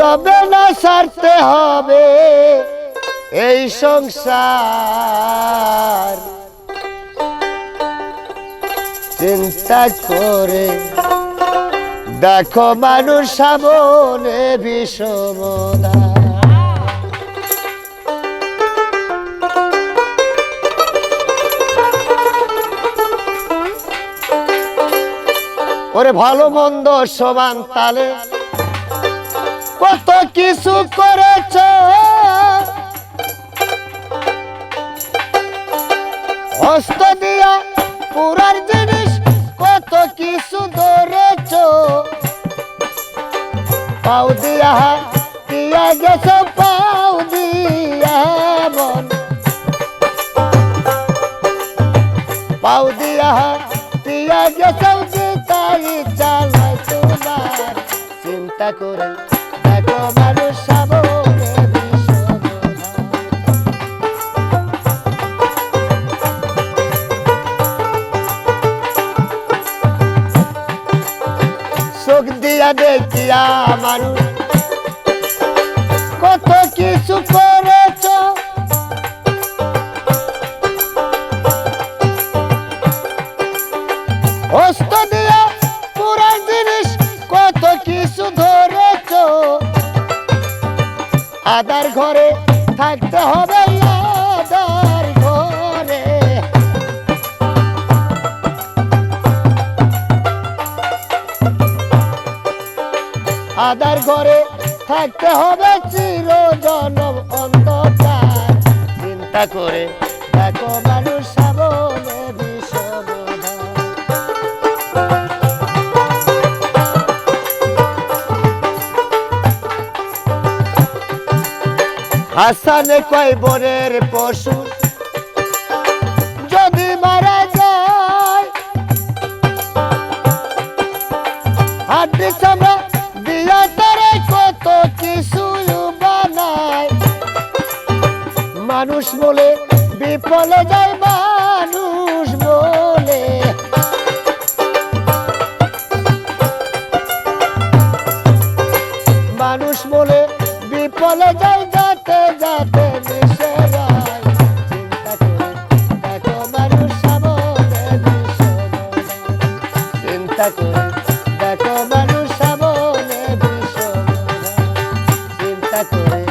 রবে না, সারতে হবে এই সংসার। চিন্তা করে দেখো মানুষ সামনে বিষমদা ওরে ভালো মন্দ সমান তালে কত কিছু করেছ। হস্ত দিয়া পুরার জিনিস কত কিছু ধরেছ। পাও দিয়া দিয়া গেছ, পাও দিয়া মন। পাও দিয়া দিয়া গেছ চিন্তা করে চোখ দিয়া দেখিয়া মানুষ কত কিছু করেছ। হস্ত দিয়া পুরা জিনিস কত কিছু আদার ঘরে থাকতে হবে আদার ঘরে। থাকতে হবে চিরজনম অন্ধকার। চিন্তা করে দেখো মানুষ হাসানে কয় বরের পশু। যদি মারা যায় চামড়া দিয়া তারে কত কিছু বানায়। মানুষ বলে বিফলে যায়, মানুষ বলে। মানুষ বলে বিফলে যায় যাতে যাতে মিশে যায় চিন্তা করে দেখো মানুষ সামনে চিন্তা করে দেখো মানুষ সামনে চিন্তা করে